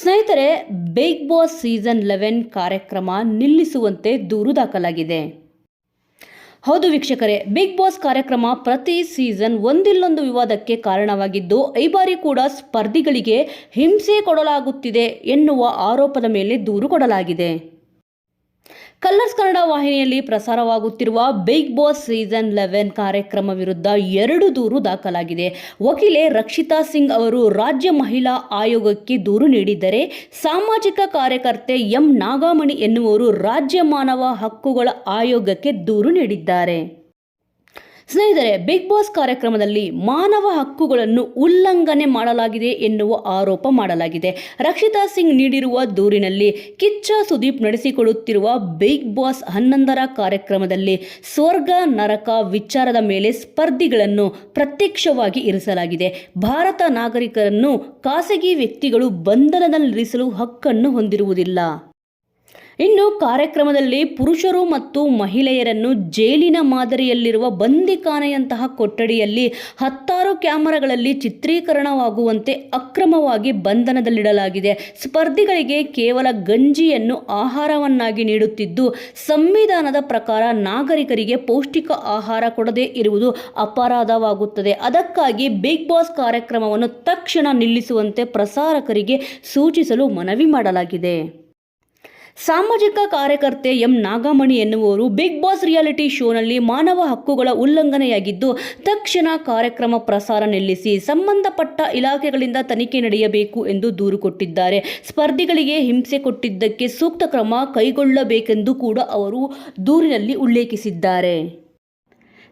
ಸ್ನೇಹಿತರೆ big boss season eleven ಕಾರ್ಯಕ್ರಮ ನಿಲ್ಲಿಸುವಂತೆ ದೂರು ದಾಖಲಾಗಿದೆ. ಹೌದು ವೀಕ್ಷಕರೇ ಬಿಗ್ ಬಾಸ್ ಕಾರ್ಯಕ್ರಮ ಪ್ರತಿ ಸೀಸನ್ ಒಂದಿಲ್ಲೊಂದು ವಿವಾದಕ್ಕೆ ಕಾರಣವಾಗಿದ್ದು, ಈ ಬಾರಿ ಕೂಡ ಸ್ಪರ್ಧಿಗಳಿಗೆ ಹಿಂಸೆ ಕೊಡಲಾಗುತ್ತಿದೆ ಎನ್ನುವ ಆರೋಪದ ಮೇಲೆ ದೂರು ಕೊಡಲಾಗಿದೆ. ಕಲರ್ಸ್ ಕನ್ನಡ ವಾಹಿನಿಯಲ್ಲಿ ಪ್ರಸಾರವಾಗುತ್ತಿರುವ ಬಿಗ್ ಬಾಸ್ ಸೀಸನ್ ಲೆವೆನ್ ಕಾರ್ಯಕ್ರಮ ವಿರುದ್ಧ ಎರಡು ದೂರು ದಾಖಲಾಗಿದೆ. ವಕೀಲೆ ರಕ್ಷಿತಾ ಸಿಂಗ್ ಅವರು ರಾಜ್ಯ ಮಹಿಳಾ ಆಯೋಗಕ್ಕೆ ದೂರು ನೀಡಿದ್ದರೆ ಸಾಮಾಜಿಕ ಕಾರ್ಯಕರ್ತೆ ಎಂ ನಾಗಾಮಣಿ ಎನ್ನುವರು ರಾಜ್ಯ ಮಾನವ ಹಕ್ಕುಗಳ ಆಯೋಗಕ್ಕೆ ದೂರು ನೀಡಿದ್ದಾರೆ. ಸ್ನೇಹಿತರೆ ಬಿಗ್ ಬಾಸ್ ಕಾರ್ಯಕ್ರಮದಲ್ಲಿ ಮಾನವ ಹಕ್ಕುಗಳನ್ನು ಉಲ್ಲಂಘನೆ ಮಾಡಲಾಗಿದೆ ಎನ್ನುವ ಆರೋಪ ಮಾಡಲಾಗಿದೆ. ರಕ್ಷಿತಾ ಸಿಂಗ್ ನೀಡಿರುವ ದೂರಿನಲ್ಲಿ ಕಿಚ್ಚ ಸುದೀಪ್ ನಡೆಸಿಕೊಡುತ್ತಿರುವ ಬಿಗ್ ಬಾಸ್ ಹನ್ನೊಂದರ ಕಾರ್ಯಕ್ರಮದಲ್ಲಿ ಸ್ವರ್ಗ, ನರಕ ವಿಚಾರದ ಮೇಲೆ ಸ್ಪರ್ಧಿಗಳನ್ನು ಪ್ರತ್ಯಕ್ಷವಾಗಿ ಇರಿಸಲಾಗಿದೆ. ಭಾರತ ನಾಗರಿಕರನ್ನು ಖಾಸಗಿ ವ್ಯಕ್ತಿಗಳು ಬಂಧನದಲ್ಲಿರಿಸಲು ಹಕ್ಕನ್ನು ಹೊಂದಿರುವುದಿಲ್ಲ. ಇನ್ನು ಕಾರ್ಯಕ್ರಮದಲ್ಲಿ ಪುರುಷರು ಮತ್ತು ಮಹಿಳೆಯರನ್ನು ಜೈಲಿನ ಮಾದರಿಯಲ್ಲಿರುವ ಬಂದಿಖಾನೆಯಂತಹ ಕೊಠಡಿಯಲ್ಲಿ ಹತ್ತಾರು ಕ್ಯಾಮೆರಾಗಳಲ್ಲಿ ಚಿತ್ರೀಕರಣವಾಗುವಂತೆ ಅಕ್ರಮವಾಗಿ ಬಂಧನದಲ್ಲಿಡಲಾಗಿದೆ. ಸ್ಪರ್ಧಿಗಳಿಗೆ ಕೇವಲ ಗಂಜಿಯನ್ನು ಆಹಾರವನ್ನಾಗಿ ನೀಡುತ್ತಿದ್ದು, ಸಂವಿಧಾನದ ಪ್ರಕಾರ ನಾಗರಿಕರಿಗೆ ಪೌಷ್ಟಿಕ ಆಹಾರ ಕೊಡದೇ ಇರುವುದು ಅಪರಾಧವಾಗುತ್ತದೆ. ಅದಕ್ಕಾಗಿ ಬಿಗ್ ಬಾಸ್ ಕಾರ್ಯಕ್ರಮವನ್ನು ತಕ್ಷಣ ನಿಲ್ಲಿಸುವಂತೆ ಪ್ರಸಾರಕರಿಗೆ ಸೂಚಿಸಲು ಮನವಿ ಮಾಡಲಾಗಿದೆ. ಸಾಮಾಜಿಕ ಕಾರ್ಯಕರ್ತೆ ಎಂ ನಾಗಮಣಿ ಎನ್ನುವರು ಬಿಗ್ ಬಾಸ್ ರಿಯಾಲಿಟಿ ಶೋನಲ್ಲಿ ಮಾನವ ಹಕ್ಕುಗಳ ಉಲ್ಲಂಘನೆಯಾಗಿದ್ದು, ತಕ್ಷಣ ಕಾರ್ಯಕ್ರಮ ಪ್ರಸಾರ ನಿಲ್ಲಿಸಿ ಸಂಬಂಧಪಟ್ಟ ಇಲಾಖೆಗಳಿಂದ ತನಿಖೆ ನಡೆಯಬೇಕು ಎಂದು ದೂರು ಕೊಟ್ಟಿದ್ದಾರೆ. ಸ್ಪರ್ಧಿಗಳಿಗೆ ಹಿಂಸೆ ಕೊಟ್ಟಿದ್ದಕ್ಕೆ ಸೂಕ್ತ ಕ್ರಮ ಕೈಗೊಳ್ಳಬೇಕೆಂದು ಕೂಡ ಅವರು ದೂರಿನಲ್ಲಿ ಉಲ್ಲೇಖಿಸಿದ್ದಾರೆ.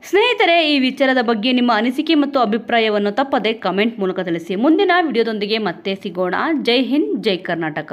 ಸ್ನೇಹಿತರೆ, ಈ ವಿಚಾರದ ಬಗ್ಗೆ ನಿಮ್ಮ ಅನಿಸಿಕೆ ಮತ್ತು ಅಭಿಪ್ರಾಯವನ್ನು ತಪ್ಪದೆ ಕಮೆಂಟ್ ಮೂಲಕ ತಿಳಿಸಿ. ಮುಂದಿನ ವಿಡಿಯೋದೊಂದಿಗೆ ಮತ್ತೆ ಸಿಗೋಣ. ಜೈ ಹಿಂದ್, ಜೈ ಕರ್ನಾಟಕ.